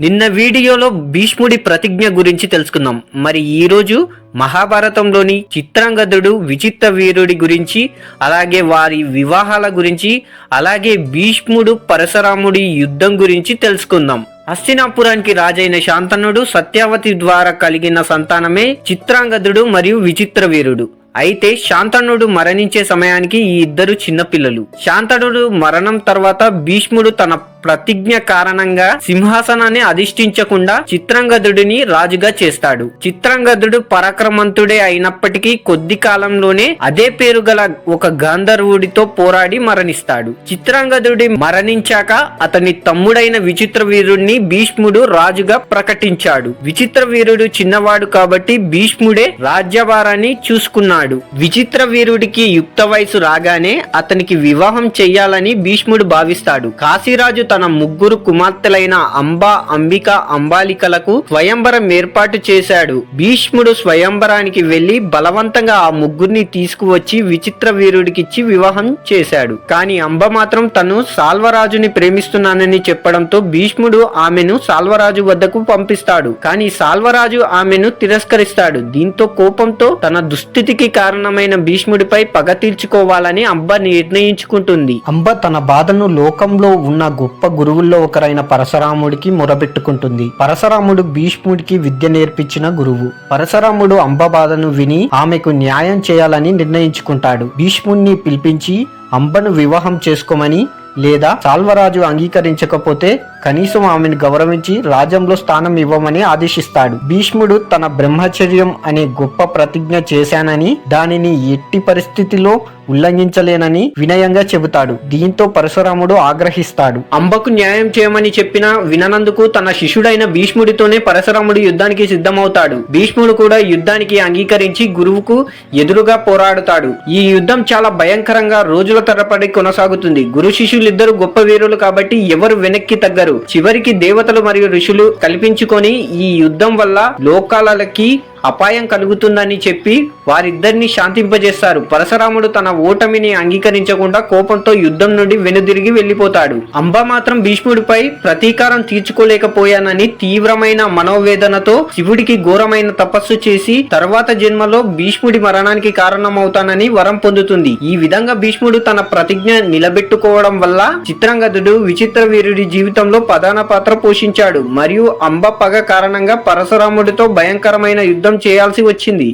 నిన్న వీడియోలో భీష్ముడి ప్రతిజ్ఞ గురించి తెలుసుకుందాం. మరి ఈరోజు మహాభారతంలోని చిత్రాంగదుడు విచిత్ర వీరుడి గురించి అలాగే వారి వివాహాల గురించి అలాగే భీష్ముడు పరశురాముడి యుద్ధం గురించి తెలుసుకుందాం. హస్తినాపురానికి రాజైన శాంతనుడు సత్యావతి ద్వారా కలిగిన సంతానమే చిత్రాంగదుడు మరియు విచిత్ర వీరుడు. అయితే శాంతనుడు మరణించే సమయానికి ఈ ఇద్దరు చిన్నపిల్లలు. శాంతనుడు మరణం తర్వాత భీష్ముడు తన ప్రతిజ్ఞ కారణంగా సింహాసనాన్ని అధిష్ఠించకుండా చిత్రంగదుడిని రాజుగా చేస్తాడు. చిత్రంగదుడు పరాక్రమంతుడే అయినప్పటికీ కొద్ది కాలంలోనే అదే పేరు గల ఒక గాంధర్వుడితో పోరాడి మరణిస్తాడు. చిత్రాంగదుడి మరణించాక అతని తమ్ముడైన విచిత్ర వీరుడిని భీష్ముడు రాజుగా ప్రకటించాడు. విచిత్ర వీరుడు చిన్నవాడు కాబట్టి భీష్ముడే రాజ్యభారాన్ని చూసుకున్నాడు. విచిత్ర వీరుడికి యుక్త వయసు రాగానే అతనికి వివాహం చెయ్యాలని భీష్ముడు భావిస్తాడు. కాశీరాజు తన ముగ్గురు కుమార్తెలైన అంబ అంబిక అంబాలికలకు స్వయంవరం ఏర్పాటు చేశాడు. భీష్ముడు స్వయంవరానికి వెళ్ళి బలవంతంగా ఆ ముగ్గురిని తీసుకువచ్చి విచిత్ర వీరుడికిచ్చి వివాహం చేశాడు. కానీ అంబ మాత్రం తను సాల్వరాజుని ప్రేమిస్తున్నానని చెప్పడంతో భీష్ముడు ఆమెను సాల్వరాజు వద్దకు పంపిస్తాడు. కానీ సాల్వరాజు ఆమెను తిరస్కరిస్తాడు. దీంతో కోపంతో తన దుస్థితికి కారణమైన భీష్ముడిపై పగ తీర్చుకోవాలని అంబ నిర్ణయించుకుంటుంది. అంబ తన బాధను లోకంలో ఉన్న గొప్ప గురువుల్లో ఒకరైన పరశురాముడికి మొరబెట్టుకుంటుంది పరశురాముడు భీష్ముడికి విద్య నేర్పించిన గురువు. పరశురాముడు అంబ బాధను విని ఆమెకు న్యాయం చేయాలని నిర్ణయించుకుంటాడు. భీష్ముడిని పిలిపించి అంబను వివాహం చేసుకోమని లేదా సాల్వరాజు అంగీకరించకపోతే కనీసం ఆమెను గౌరవించి రాజ్యంలో స్థానం ఇవ్వమని ఆదేశిస్తాడు. భీష్ముడు తన బ్రహ్మచర్యం అనే గొప్ప ప్రతిజ్ఞ చేశానని దానిని ఎట్టి పరిస్థితిలో ఉల్లంఘించలేనని వినయంగా చెబుతాడు. దీంతో పరశురాముడు ఆగ్రహిస్తాడు. అంబకు న్యాయం చేయమని చెప్పిన విననందుకు తన శిష్యుడైన భీష్ముడితోనే పరశురాముడు యుద్ధానికి సిద్ధమవుతాడు. భీష్ముడు కూడా యుద్ధానికి అంగీకరించి గురువుకు ఎదురుగా పోరాడుతాడు. ఈ యుద్ధం చాలా భయంకరంగా రోజుల తరబడి కొనసాగుతుంది. గురు శిష్యులిద్దరు గొప్ప వీరులు కాబట్టి ఎవరు వెనక్కి తగ్గరు. చివరికి దేవతలు మరియు ఋషులు కల్పించుకొని ఈ యుద్ధం వల్ల లోకాలకి అపాయం కలుగుతుందని చెప్పి వారిద్దరిని శాంతింపజేస్తారు. పరశురాముడు తన ఓటమిని అంగీకరించకుండా కోపంతో యుద్ధం నుండి వెనుదిరిగి వెళ్ళిపోతాడు. అంబ మాత్రం భీష్ముడిపై ప్రతీకారం తీర్చుకోలేకపోయానని తీవ్రమైన మనోవేదనతో శివుడికి ఘోరమైన తపస్సు చేసి తర్వాత జన్మలో భీష్ముడి మరణానికి కారణమవుతానని వరం పొందుతుంది. ఈ విధంగా భీష్ముడు తన ప్రతిజ్ఞ నిలబెట్టుకోవడం వల్ల చిత్రంగదుడు విచిత్ర వీరుడి జీవితంలో ప్రధాన పాత్ర పోషించాడు. మరియు అంబ పగ కారణంగా పరశురాముడితో భయంకరమైన యుద్ధం చేయాల్సి వచ్చింది.